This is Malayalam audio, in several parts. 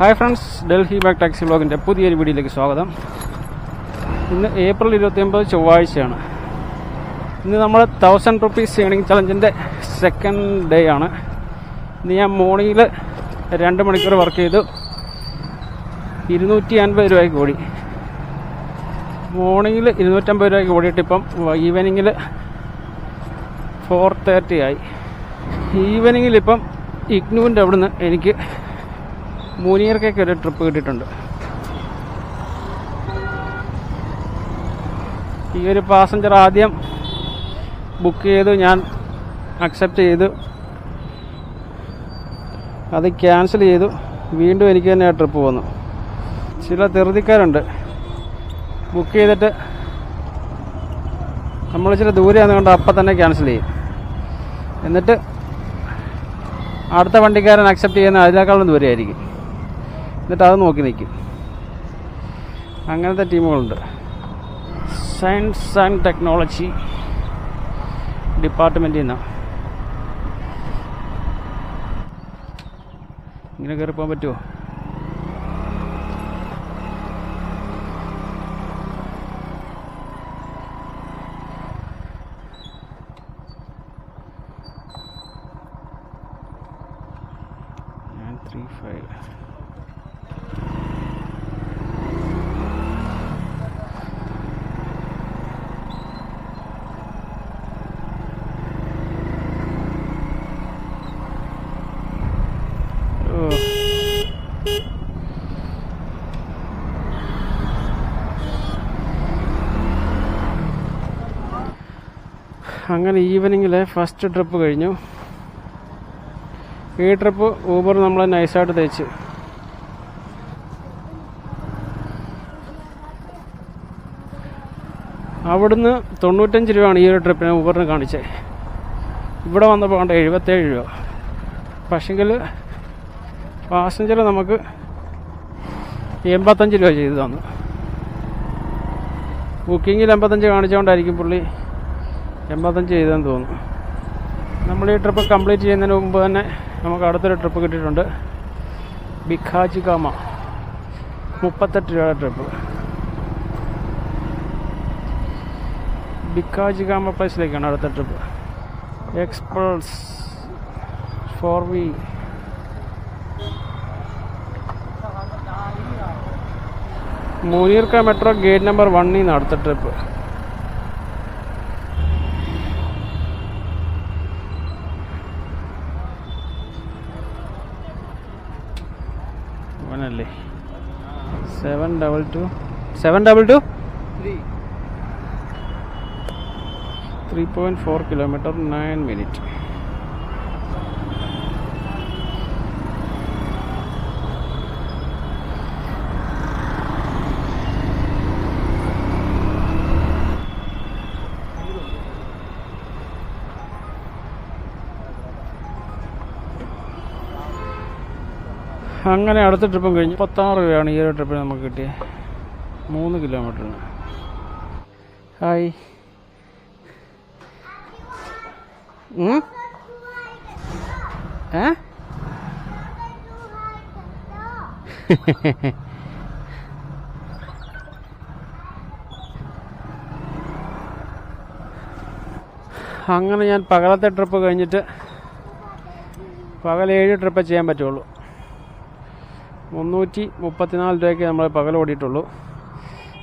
Hi friends Delhi back taxi ബ്ലോഗിന്റെ പുതിയൊരു വീഡിയോയിലേക്ക് സ്വാഗതം. ഇന്ന് ഏപ്രിൽ ഇരുപത്തിയൊമ്പത് ചൊവ്വാഴ്ചയാണ്. ഇന്ന് നമ്മൾ തൗസൻഡ് റുപ്പീസ് ഏണിംഗ് ചലഞ്ചിന്റെ സെക്കൻഡ് ഡേ ആണ്. ഇന്ന് ഞാൻ മോർണിംഗിൽ രണ്ട് മണിക്കൂർ വർക്ക് ചെയ്തു. ഇരുന്നൂറ്റി അൻപത് രൂപയ്ക്ക് ഓടി. മോർണിംഗിൽ ഇരുന്നൂറ്റമ്പത് രൂപയ്ക്ക് ഓടിയിട്ട് ഇപ്പം ഈവനിങ്ങിൽ ഫോർ തേർട്ടി ആയി. ഈവനിങ്ങിൽ ഇപ്പം ഇഗ്നുവിന്റെ അവിടുന്ന് എനിക്ക് മൂനിയർക്കൊക്കെ ഒരു ട്രിപ്പ് കിട്ടിയിട്ടുണ്ട്. ഈ ഒരു പാസഞ്ചർ ആദ്യം ബുക്ക് ചെയ്തു ഞാൻ അക്സെപ്റ്റ് ചെയ്തു. അത് ക്യാൻസൽ ചെയ്തു. വീണ്ടും എനിക്ക് തന്നെ ആ ട്രിപ്പ് വന്നു. ചില തെറുതിക്കാരുണ്ട് ബുക്ക് ചെയ്തിട്ട് നമ്മൾ ചില ദൂരെയാണെന്ന് കൊണ്ട് അപ്പം തന്നെ ക്യാൻസൽ ചെയ്യും. എന്നിട്ട് അടുത്ത വണ്ടിക്കാരൻ അക്സെപ്റ്റ് ചെയ്യുന്ന അതിനേക്കാളും ദൂരെയായിരിക്കും. എന്നിട്ട് അത് നോക്കി നിൽക്കും അങ്ങനത്തെ ടീമുകളുണ്ട്. സയൻസ് ആൻഡ് ടെക്നോളജി ഡിപ്പാർട്ട്മെന്റിൽ നിന്നാണ് ഇങ്ങനെ കയറി പോകാൻ പറ്റുമോ three five. അങ്ങനെ ഈവനിങ്ങിലെ ഫസ്റ്റ് ട്രിപ്പ് കഴിഞ്ഞു. ഈ ട്രിപ്പ് ഊബർ നമ്മൾ നൈസായിട്ട് തയ്ച്ച് അവിടുന്ന് തൊണ്ണൂറ്റഞ്ച് രൂപയാണ് ഈ ഒരു ട്രിപ്പിന് ഊബറിന് കാണിച്ചത് ഇവിടെ വന്നപ്പോൾ കണ്ട എഴുപത്തേഴ് രൂപ. പക്ഷെങ്കിൽ പാസഞ്ചർ നമുക്ക് എൺപത്തഞ്ച് രൂപ ചെയ്തു തന്നു. ബുക്കിങ്ങിൽ എൺപത്തഞ്ച് കാണിച്ചുകൊണ്ടായിരിക്കും പുള്ളി. എൺപത്തഞ്ച് ചെയ്തെന്ന് തോന്നുന്നു. നമ്മൾ ഈ ട്രിപ്പ് കംപ്ലീറ്റ് ചെയ്യുന്നതിന് മുമ്പ് തന്നെ നമുക്ക് അടുത്തൊരു ട്രിപ്പ് കിട്ടിയിട്ടുണ്ട്. ബിഖാജി കാമ. മുപ്പത്തെട്ട് രൂപയുടെ ട്രിപ്പ് ബിക്കാജി കാമ പ്ലേസിലേക്കാണ് അടുത്ത trip Xpulse four V Munirka metro gate number വണ്ണിൽ നിന്ന് അടുത്ത ട്രിപ്പ് അവനല്ലേ seven double two seven double two three point four kilometre nine minute അങ്ങനെ അടുത്ത ട്രിപ്പും കഴിഞ്ഞ് പത്താറ് രൂപയാണ് ഈ ഒരു ട്രിപ്പിന് നമുക്ക് കിട്ടിയത് മൂന്ന് കിലോമീറ്ററിന്. ഹായ്? ഏ? അങ്ങനെ ഞാൻ പകലത്തെ ട്രിപ്പ് കഴിഞ്ഞിട്ട് പകൽ ഏഴ് ട്രിപ്പേ ചെയ്യാൻ പറ്റുള്ളൂ. മുന്നൂറ്റി മുപ്പത്തിനാല് രൂപയ്ക്ക് നമ്മൾ പകൽ ഓടിയിട്ടുള്ളൂ.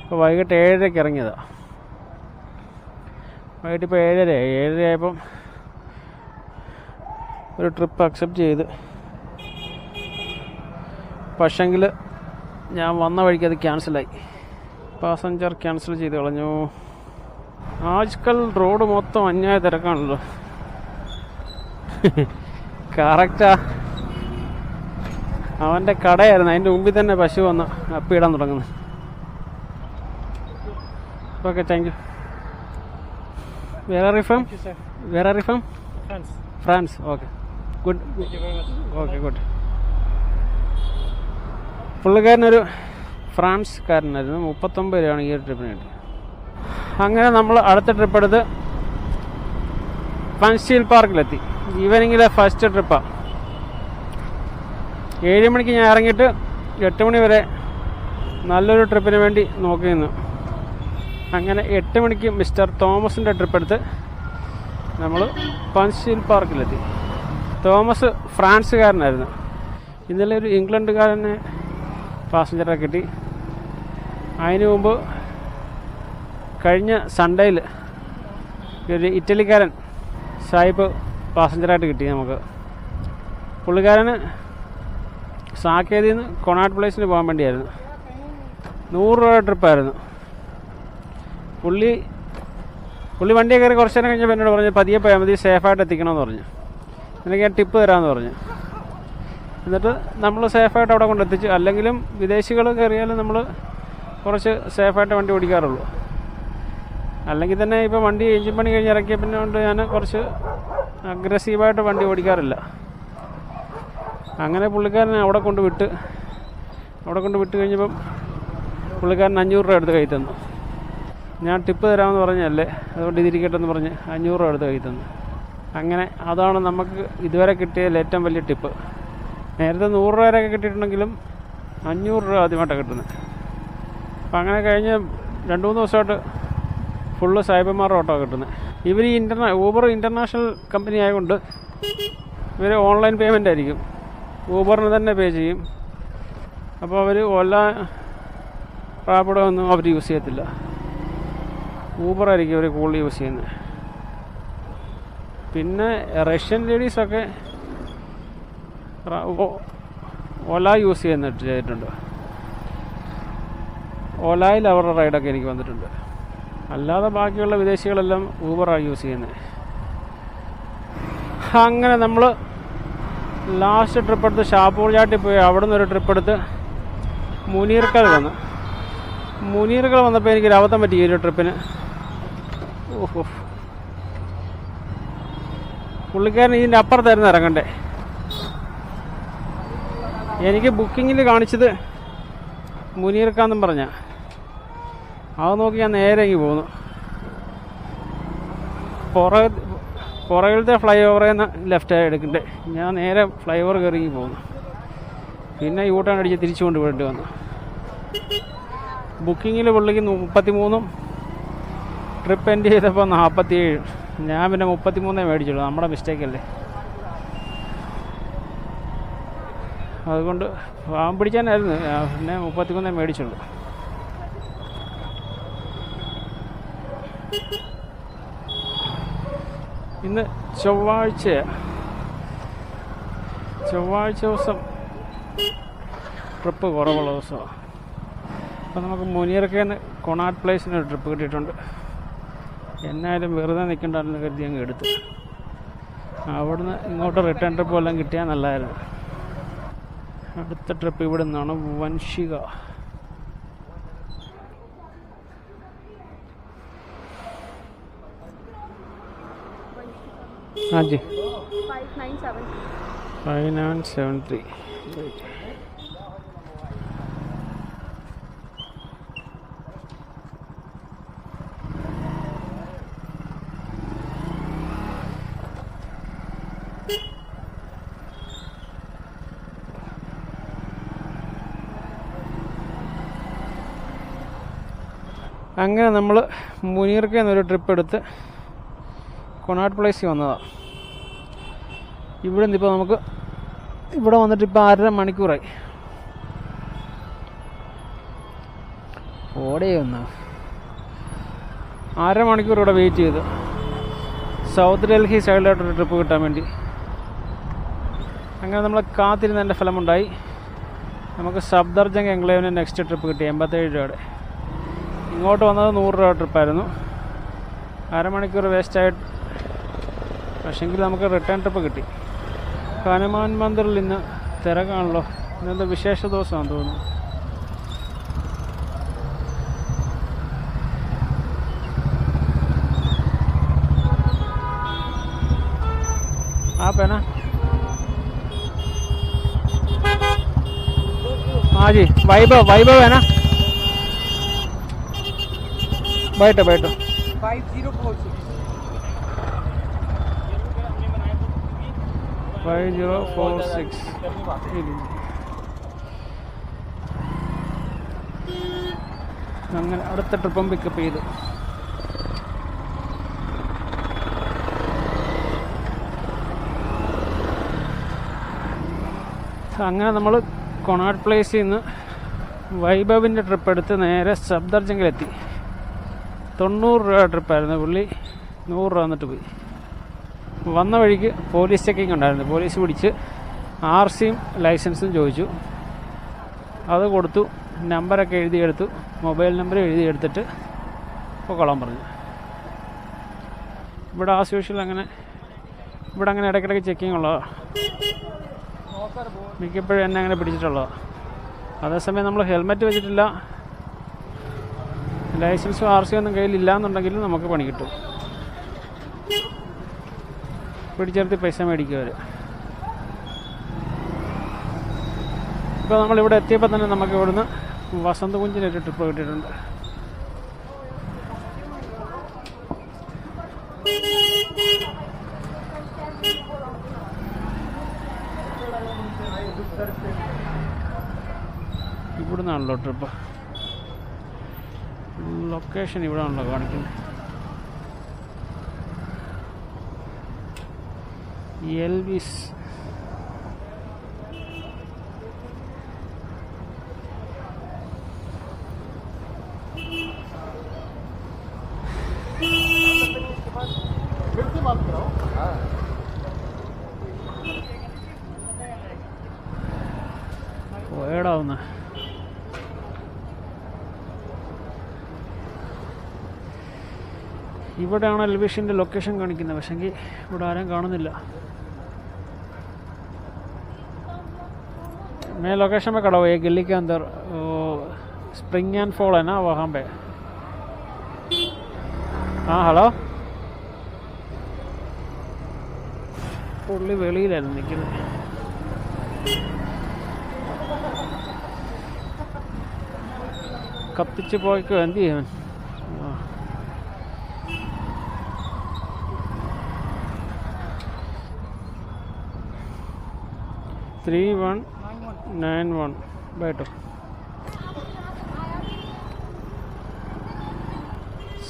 ഇപ്പോൾ വൈകിട്ട് ഏഴരയ്ക്ക് ഇറങ്ങിയതാണ് വൈകിട്ട് ഇപ്പോൾ ഏഴര ഏഴര ആയപ്പം ഒരു ട്രിപ്പ് അക്സെപ്റ്റ് ചെയ്ത്. പക്ഷെങ്കിൽ ഞാൻ വന്ന വഴിക്ക് അത് ക്യാൻസലായി പാസഞ്ചർ ക്യാൻസൽ ചെയ്ത് കളഞ്ഞു. ആജ്കൽ റോഡ് മൊത്തം അന്യായ തിരക്കാണല്ലോ കറക്റ്റാ അവന്റെ കടയായിരുന്നു. അതിന്റെ മുമ്പിൽ തന്നെ പശു വന്ന് അപ്പിടാൻ തുടങ്ങുന്നത് ഓക്കെ താങ്ക് യു വേറെ റിഫം വേറെ റിഫം. France okay good. Okay good പുള്ളിക്കാരനൊരു ഫ്രാൻസ്കാരനായിരുന്നു. മുപ്പത്തൊമ്പത് രൂപയാണ് ഈ ഒരു ട്രിപ്പിന് വേണ്ടി അങ്ങനെ നമ്മൾ അടുത്ത ട്രിപ്പ് എടുത്ത് പൻസീൽ പാർക്കിലെത്തി. ഈവനിങ്ങിലെ ഫസ്റ്റ് ട്രിപ്പാണ് ഏഴ് മണിക്ക് ഞാൻ ഇറങ്ങിയിട്ട് എട്ട് മണി വരെ നല്ലൊരു ട്രിപ്പിന് വേണ്ടി നോക്കി നിന്നു. അങ്ങനെ എട്ട് മണിക്ക് മിസ്റ്റർ തോമസിന്റെ ട്രിപ്പ് എടുത്ത് നമ്മൾ പൻസിൽ പാർക്കിലെത്തി. തോമസ് ഫ്രാൻസുകാരനായിരുന്നു. ഇന്നലെ ഒരു ഇംഗ്ലണ്ടുകാരനെ പാസഞ്ചറെ കിട്ടി. അതിനു മുമ്പ് കഴിഞ്ഞ സൺഡേയിൽ ഒരു ഇറ്റലിക്കാരൻ സായിപ്പ് പാസഞ്ചറായിട്ട് കിട്ടി നമുക്ക്. പുള്ളിക്കാരന് സാക്കേതിൽ നിന്ന് കൊണാട്ട് പ്ലേസിന് പോകാൻ വേണ്ടിയായിരുന്നു. നൂറ് രൂപ ട്രിപ്പായിരുന്നു പുള്ളി പുള്ളി വണ്ടിയെ കയറി കുറച്ച് നേരം കഴിഞ്ഞപ്പോൾ എന്നോട് പറഞ്ഞു പതിയെ പോയാൽ മതി സേഫായിട്ട് എത്തിക്കണമെന്ന് പറഞ്ഞു. എനിക്ക് ഞാൻ ടിപ്പ് തരാമെന്ന് പറഞ്ഞു. എന്നിട്ട് നമ്മൾ സേഫായിട്ട് അവിടെ കൊണ്ടെത്തിച്ചു അല്ലെങ്കിലും വിദേശികൾ കയറിയാലും നമ്മൾ കുറച്ച് സേഫായിട്ട് വണ്ടി ഓടിക്കാറുള്ളൂ. അല്ലെങ്കിൽ തന്നെ ഇപ്പോൾ വണ്ടി എഞ്ചിൻ പണി കഴിഞ്ഞ് ഇറക്കിയ പിന്നെ കൊണ്ട് ഞാൻ കുറച്ച് അഗ്രസീവായിട്ട് വണ്ടി ഓടിക്കാറില്ല. അങ്ങനെ പുള്ളിക്കാരനെ അവിടെ കൊണ്ട് വിട്ട് അവിടെ കൊണ്ട് വിട്ട് കഴിഞ്ഞപ്പം പുള്ളിക്കാരൻ അഞ്ഞൂറ് രൂപ എടുത്ത് കൈ തന്നു. ഞാൻ ടിപ്പ് തരാമെന്ന് പറഞ്ഞല്ലേ അതുകൊണ്ട് ഇതിരിക്കട്ടെ എന്ന് പറഞ്ഞ് അഞ്ഞൂറ് രൂപ എടുത്ത് കൈ തന്നു. അങ്ങനെ അതാണ് നമുക്ക് ഇതുവരെ കിട്ടിയതിൽ ഏറ്റവും വലിയ ടിപ്പ്. നേരത്തെ നൂറ് രൂപ വരെയൊക്കെ കിട്ടിയിട്ടുണ്ടെങ്കിലും അഞ്ഞൂറ് രൂപ ആദ്യമായിട്ടാണ് കിട്ടുന്നത്. അപ്പം അങ്ങനെ കഴിഞ്ഞ് രണ്ട് മൂന്ന് ദിവസമായിട്ട് ഫുള്ള് സൈബർമാർ ഓട്ടോ കിട്ടുന്നത്. ഇവർ ഈ ഇന്റർനാ ഊബർ ഇന്റർനാഷണൽ കമ്പനി ആയതുകൊണ്ട് ഇവർ ഓൺലൈൻ പേയ്മെന്റ് ആയിരിക്കും. ഊബറിന് തന്നെ പേ ചെയ്യും. അപ്പോൾ അവർ ഓല റാപ്പിഡോ അവർ യൂസ് ചെയ്യത്തില്ല. ഊബറായിരിക്കും അവർ കൂടുതൽ യൂസ് ചെയ്യുന്നത് പിന്നെ റഷ്യൻ ലേഡീസൊക്കെ ഓല യൂസ് ചെയ്യുന്നിട്ട് ചെയ്തിട്ടുണ്ട്. ഓലായിൽ അവരുടെ റൈഡൊക്കെ എനിക്ക് വന്നിട്ടുണ്ട്. അല്ലാതെ ബാക്കിയുള്ള വിദേശികളെല്ലാം ഊബറാണ് യൂസ് ചെയ്യുന്നത് അങ്ങനെ നമ്മൾ ലാസ്റ്റ് ട്രിപ്പ് എടുത്ത് ഷാപ്പൂർ ചാട്ടിൽ പോയി അവിടെ നിന്ന് ഒരു ട്രിപ്പ് എടുത്ത് മുനീർക്കൽ വന്നു. മുനീർക്കൽ വന്നപ്പോൾ എനിക്ക് അബദ്ധം പറ്റി ഈ ഒരു ട്രിപ്പിന് ഓഹോ പുള്ളിക്കാരൻ ഇതിന്റെ അപ്പുറത്തായിരുന്നു ഇറങ്ങണ്ടേ. എനിക്ക് ബുക്കിങ്ങിൽ കാണിച്ചത് മുനീർക്കാന്നും പറഞ്ഞ. അത് നോക്കി ഞാൻ നേരെ ഇങ്ങ് പോന്നു. പുറ പുറകിലത്തെ ഫ്ലൈ ഓവറിൽ നിന്ന് ലെഫ്റ്റ് എടുക്കണ്ടേ. ഞാൻ നേരെ ഫ്ലൈ ഓവർ കയറി പോകുന്നു പിന്നെ യൂട്ടേൺ അടിച്ച് തിരിച്ചു കൊണ്ട് വിടേണ്ടി വന്നു. ബുക്കിങ്ങിൽ പുള്ളിക്ക് മുപ്പത്തി മൂന്നും ട്രിപ്പ് എൻഡ് ചെയ്തപ്പോൾ നാൽപ്പത്തി ഏഴ് ഞാൻ പിന്നെ മുപ്പത്തി മൂന്നേ മേടിച്ചുള്ളൂ. നമ്മുടെ മിസ്റ്റേക്കല്ലേ അതുകൊണ്ട് പാവം പിടിക്കാനായിരുന്നു പിന്നെ മുപ്പത്തി മൂന്നേ മേടിച്ചുള്ളൂ. ഇന്ന് ചൊവ്വാഴ്ച. ചൊവ്വാഴ്ച ദിവസം ട്രിപ്പ് കുറവുള്ള ദിവസമാണ് അപ്പം നമുക്ക് മുനിയർക്കേന്ന് കൊണാട്ട് പ്ലേസിന് ഒരു ട്രിപ്പ് കിട്ടിയിട്ടുണ്ട്. എന്നായാലും വെറുതെ നിൽക്കണ്ടെന്ന് കരുതി അങ്ങ് എടുത്തു. അവിടുന്ന് ഇങ്ങോട്ട് റിട്ടേൺ ട്രിപ്പ് എല്ലാം കിട്ടിയാൽ നല്ലതായിരുന്നു. അടുത്ത ട്രിപ്പ് ഇവിടെ നിന്നാണ് വൻഷിക. हाँ जी five nine seven five nine seven three അങ്ങനെ നമ്മൾ മുനീർക്ക് എന്നൊരു ട്രിപ്പ് എടുത്ത് കൊണാട്ട് പ്ലേസിൽ വന്നതാണ് ഇവിടെ നിന്ന് ഇപ്പോൾ നമുക്ക് ഇവിടെ വന്നിട്ട് ഇപ്പോൾ അര മണിക്കൂറായി. ഓടെയൊന്ന് അര മണിക്കൂർ ഇവിടെ വെയിറ്റ് ചെയ്തു. സൗത്ത് ഡൽഹി സൈഡിലോട്ടൊരു ട്രിപ്പ് കിട്ടാൻ വേണ്ടി. അങ്ങനെ നമ്മൾ കാത്തിരുന്നതിന്റെ ഫലമുണ്ടായി. നമുക്ക് സബ്ദർജംഗ് എൻക്ലേവിന് നെക്സ്റ്റ് ട്രിപ്പ് കിട്ടി എൺപത്തേഴ് രൂപയുടെ. ഇങ്ങോട്ട് വന്നത് നൂറ് രൂപ ട്രിപ്പായിരുന്നു. അരമണിക്കൂർ വേസ്റ്റായിട്ട് പക്ഷെങ്കിൽ നമുക്ക് റിട്ടേൺ ട്രിപ്പ് കിട്ടി ഹനുമാൻ മന്ദിറിൽ ഇന്ന് തിരക്കാണല്ലോ ഇന്നെന്താ വിശേഷ ദിവസമാണെന്ന് തോന്നുന്നു आप है ना हाँ जी वैभव वैभव है ना बैठो बैठो ഫൈവ് ജീറോ ഫോർ സിക്സ് അങ്ങനെ അടുത്ത ട്രിപ്പും പിക്കപ്പ് ചെയ്തു. അങ്ങനെ നമ്മൾ കൊണാട്ട് പ്ലേസിൽ നിന്ന് വൈഭവിന്റെ ട്രിപ്പ് എടുത്ത് നേരെ സബ്ദർജങ്കിലെത്തി തൊണ്ണൂറ് രൂപ ട്രിപ്പായിരുന്നു പുള്ളി നൂറ് രൂപ വന്നിട്ട് പോയി. വന്ന വഴിക്ക് പോലീസ് ചെക്കിംഗ് ഉണ്ടായിരുന്നു. പോലീസ് പിടിച്ച് ആർ സിയും ലൈസൻസും ചോദിച്ചു. അത് കൊടുത്തു. നമ്പറൊക്കെ എഴുതിയെടുത്തു. മൊബൈൽ നമ്പർ എഴുതിയെടുത്തിട്ട് പൊക്കോളാൻ പറഞ്ഞു. ഇവിടെ ആസ് യൂഷ്വൽ അങ്ങനെ ഇവിടെ അങ്ങനെ ഇടയ്ക്കിടയ്ക്ക് ചെക്കിംഗ് ഉള്ളതാണ് മിക്കപ്പോഴും എന്നെ അങ്ങനെ പിടിച്ചിട്ടുള്ളതാണ് അതേസമയം നമ്മൾ ഹെൽമെറ്റ് വെച്ചിട്ടില്ല. ലൈസൻസും ആർ സി ഒന്നും കയ്യിലില്ല എന്നുണ്ടെങ്കിൽ നമുക്ക് പണി കിട്ടും. പിടിച്ചെടുത്ത് പൈസ മേടിക്കും അവർ ഇപ്പോൾ നമ്മളിവിടെ എത്തിയപ്പോൾ തന്നെ നമുക്ക് ഇവിടുന്ന് വസന്തകുഞ്ചിനൊരു ട്രിപ്പ് കിട്ടിയിട്ടുണ്ട്. ഇവിടുന്നാണല്ലോ ട്രിപ്പ് ലൊക്കേഷൻ ഇവിടെ ആണല്ലോ കാണിക്കുന്നത്. എൽവിസ് പോയടാവുന്ന ഇവിടെയാണ് എൽവിഷിന്റെ ലൊക്കേഷൻ കാണിക്കുന്നത്. പക്ഷെങ്കിൽ ഇവിടെ ആരും കാണുന്നില്ല. मैं लोकेशन में खड़ा हूँ ये गली के अंदर स्प्रिंग एंड फॉल है ना वहाँ पे हाँ ഹലോ പുള്ളി വെളിയിലായിരുന്നു നിൽക്കുന്നത് കത്തിച്ച് പോയിക്കോ എന്ത് ചെയ്യാൻ ആ. Three one nine one. By two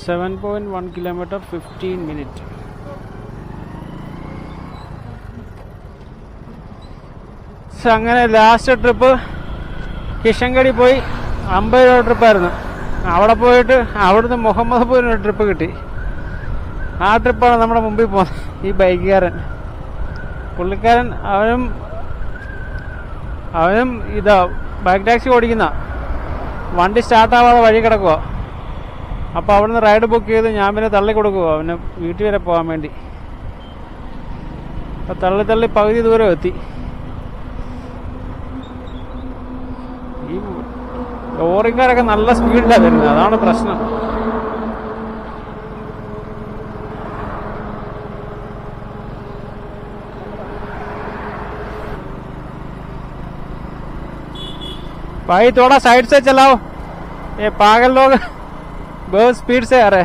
seven point one kilometre fifteen minute. അങ്ങനെ ലാസ്റ്റ് ട്രിപ്പ് കിഷൻഗഡി പോയി അമ്പത് രൂപ ട്രിപ്പായിരുന്നു അവിടെ പോയിട്ട് അവിടുന്ന് മുഹമ്മദ്പൂരിന് ട്രിപ്പ് കിട്ടി. ആ ട്രിപ്പാണ് നമ്മുടെ മുമ്പിൽ പോകുന്നത്. ഈ ബൈക്കുകാരൻ. പുള്ളിക്കാരൻ അവനും അവനും ഇതാ ബൈക്ക് ടാക്സി ഓടിക്കുന്ന. വണ്ടി സ്റ്റാർട്ടാവാതെ വഴി കിടക്കുക അപ്പോൾ അവിടുന്ന് റൈഡ് ബുക്ക് ചെയ്ത് ഞാൻ പിന്നെ തള്ളി കൊടുക്കുക അവന് വീട്ടിൽ വരെ പോകാൻ വേണ്ടി. അപ്പോൾ തള്ളി തള്ളി പകുതി ദൂരം എത്തി. ഈ ലോറിക്കാരൊക്കെ നല്ല സ്പീഡിലാണ് വരുന്നത് അതാണ് പ്രശ്നം. भाई थोड़ा साइड से चलाओ। ये पागल लोग बहुत स्पीड से आ रहे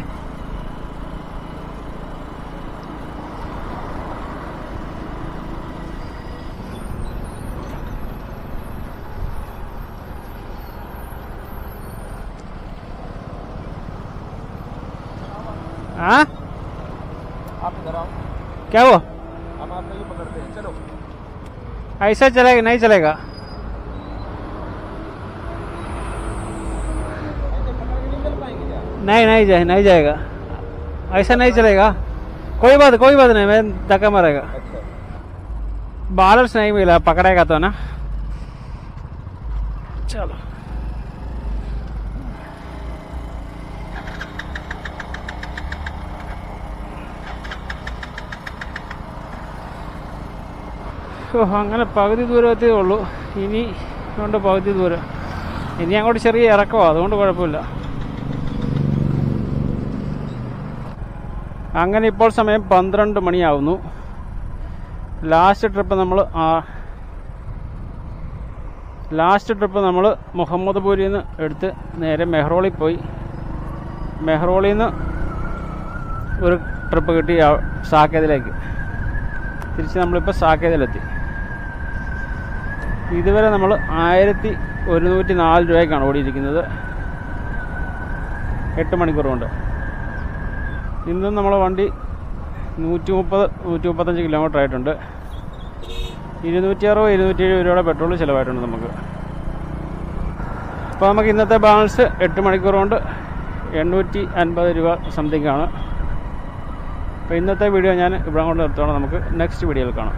हाँ। आप इधर आओ। क्या वो हम आपको ये पकड़ते हैं। चलो। ऐसा चलेगा नहीं चलेगा। नहीं नहीं जाए नहीं जाएगा ऐसा नहीं चलेगा कोई बात कोई बात नहीं मैं धक्का मारेगा अच्छा बैलेंस नहीं मिला पकड़ेगा तो ना चलो ഓ അങ്ങനെ പകുതി ദൂരത്തേ ഉള്ളൂ ഇനി കൊണ്ട് പകുതി ദൂരം ഇനി അങ്ങോട്ട് ചെറിയ ഇറക്കമോ അതുകൊണ്ട് കുഴപ്പമില്ല അങ്ങനെ ഇപ്പോൾ സമയം പന്ത്രണ്ട് മണിയാവുന്നു. ലാസ്റ്റ് ട്രിപ്പ് നമ്മൾ ലാസ്റ്റ് ട്രിപ്പ് നമ്മൾ മുഹമ്മദ്പൂരിൽ നിന്ന് എടുത്ത് നേരെ മെഹ്റോളിൽ പോയി. മെഹ്റോളിൽ നിന്ന് ഒരു ട്രിപ്പ് കിട്ടി സാക്കേതിലേക്ക്. തിരിച്ച് നമ്മളിപ്പോൾ സാക്കേതിലെത്തി. ഇതുവരെ നമ്മൾ ആയിരത്തി ഒരുന്നൂറ്റി നാല് രൂപയ്ക്കാണ് ഓടിയിരിക്കുന്നത്. എട്ട് മണിക്കൂർ കൊണ്ട്. ഇന്നും നമ്മളെ വണ്ടി നൂറ്റി മുപ്പത് നൂറ്റി മുപ്പത്തഞ്ച് കിലോമീറ്റർ ആയിട്ടുണ്ട്. ഇരുന്നൂറ്റി അറുപത് ഇരുന്നൂറ്റി എഴുപത് രൂപയുടെ പെട്രോൾ ചിലവായിട്ടുണ്ട് നമുക്ക്. അപ്പോൾ നമുക്ക് ഇന്നത്തെ ബാലൻസ് എട്ട് മണിക്കൂർ കൊണ്ട് എണ്ണൂറ്റി അൻപത് രൂപ സംതിങ് ആണ്. അപ്പോൾ ഇന്നത്തെ വീഡിയോ ഞാൻ ഇവിടെ കൊണ്ട് നിർത്തുകയാണ്. നമുക്ക് നെക്സ്റ്റ് വീഡിയോയിൽ കാണാം.